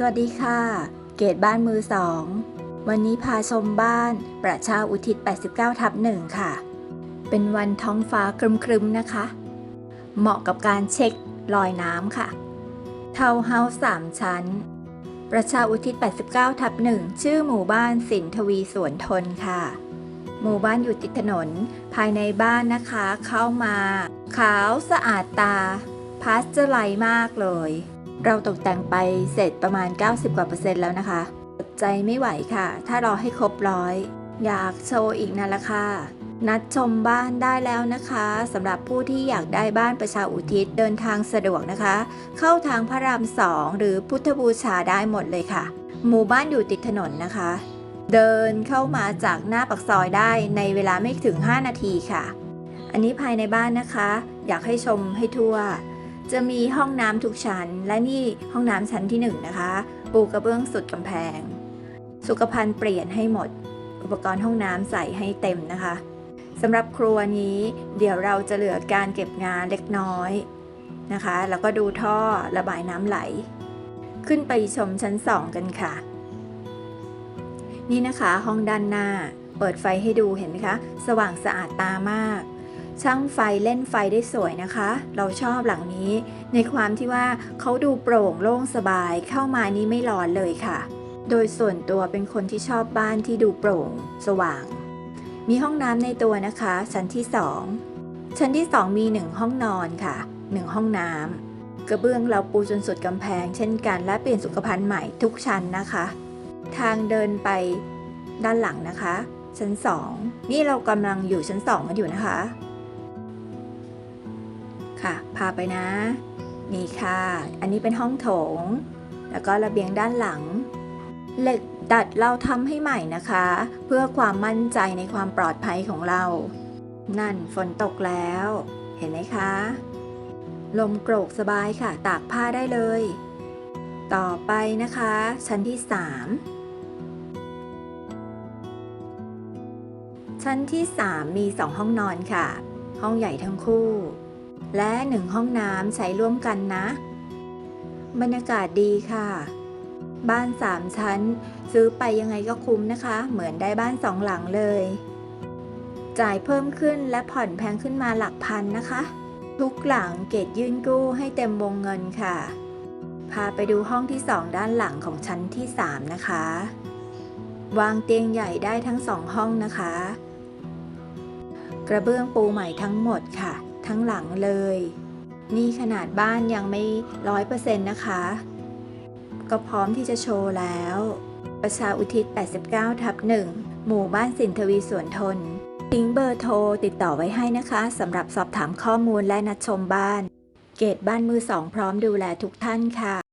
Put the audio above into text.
สวัสดีค่ะ เกตบ้านมือสอง วันนี้พาชมบ้านประชาอุทิศ 89 ทับหนึ่งค่ะ เป็นวันท้องฟ้าครึมๆนะคะ เหมาะกับการเช็คลอยน้ำค่ะ เทาวน์เฮาส์3ชั้น ประชาอุทิศ 89 ทับหนึ่งชื่อหมู่บ้านสินทวีสวนทนค่ะ หมู่บ้านอยู่ติดถนน ภายในบ้านนะคะเข้ามา ขาวสะอาดตาพาสเจอร์ไลมากเลย เราตกแต่งไปเสร็จประมาณ 90 กว่าเปอร์เซ็นต์แล้วนะคะอดใจไม่ไหวค่ะ ถ้ารอให้ครบร้อย อยากโชว์อีกนั่นละค่ะ นัดชมบ้านได้แล้วนะคะสำหรับผู้ที่อยากได้บ้านประชาอุทิศเดินทางสะดวกนะคะ เข้าทางพระรามสองหรือพุทธบูชาได้หมดเลยค่ะ หมู่บ้านอยู่ติดถนนนะคะ เดินเข้ามาจากหน้าปักซอยได้ในเวลาไม่ถึง 5 นาทีค่ะ อันนี้ภายในบ้านนะคะ อยากให้ชมให้ทั่ว จะมีห้องน้ำทุกชั้น และนี่ห้องน้ำชั้นที่1นงนะคะปูกระเบื้องสุดกำแพง สุขภัณฑ์เปลี่ยนให้หมด อุปกรณ์ห้องน้ำใส่ให้เต็มนะคะสำหรับครัวนี้ เดี๋ยวเราจะเหลือการเก็บงานเล็กน้อยนะคะ แล้วก็ดูท่อระบายน้ำไหล ขึ้นไปชมชั้น 2 กันค่ะ นี่นะคะห้องด้านหน้า เปิดไฟให้ดูเห็นไหมคะ สว่างสะอาดตามาก ช่างไฟเล่นไฟได้สวยนะคะ เราชอบหลังนี้ ในความที่ว่าเขาดูโปร่งโล่งสบายเข้ามานี้ไม่ร้อนเลยค่ะ โดยส่วนตัวเป็นคนที่ชอบบ้านที่ดูโปร่ง สว่าง มีห้องน้ำในตัวนะคะ ชั้นที่ 2 ชั้นที่ 2 มี 1 ห้องนอนค่ะ 1 ห้องน้ำกระเบื้องเราปูจนสุดกำแพง เช่นกันและเปลี่ยนสุขภัณฑ์ใหม่ทุกชั้นนะคะ ทางเดินไปด้านหลังนะคะ ชั้น 2 นี่เรากำลังอยู่ชั้น2กันอยู่นะคะ ค่ะ พาไปนะ นี่ค่ะ อันนี้เป็นห้องโถง แล้วก็ระเบียงด้านหลัง เหล็กดัดเราทำให้ใหม่นะคะ เพื่อความมั่นใจในความปลอดภัยของเรา นั่นฝนตกแล้ว เห็นไหมคะ ลมโกรกสบายค่ะ ตากผ้าได้เลย ต่อไปนะคะ ชั้นที่ 3ชั้นที่ 3 มี 2 ห้องนอนค่ะ ห้องใหญ่ทั้งคู่ และหนึ่งห้องน้ำใช้ร่วมกันนะ บรรยากาศดีค่ะ บ้านสามชั้น ซื้อไปยังไงก็คุ้มนะคะ เหมือนได้บ้านสองหลังเลย จ่ายเพิ่มขึ้นและผ่อนแพงขึ้นมาหลักพันนะคะ ทุกหลังเกตยื่นกู้ให้เต็มวงเงินค่ะ พาไปดูห้องที่สองด้านหลังของชั้นที่สามนะคะ วางเตียงใหญ่ได้ทั้งสองห้องนะคะ กระเบื้องปูใหม่ทั้งหมดค่ะ ทั้งหลังเลย นี่ขนาดบ้านยังไม่ร้อยเปอร์เซ็นต์นะคะ ก็พร้อมที่จะโชว์แล้ว ประชาอุทิศ 89 ทับ 1 หมู่บ้านสินทวีสวนทนทิ้งเบอร์โทรติดต่อไว้ให้นะคะสำหรับสอบถามข้อมูลและนัดชมบ้าน เกตบ้านมือสองพร้อมดูแลทุกท่านค่ะ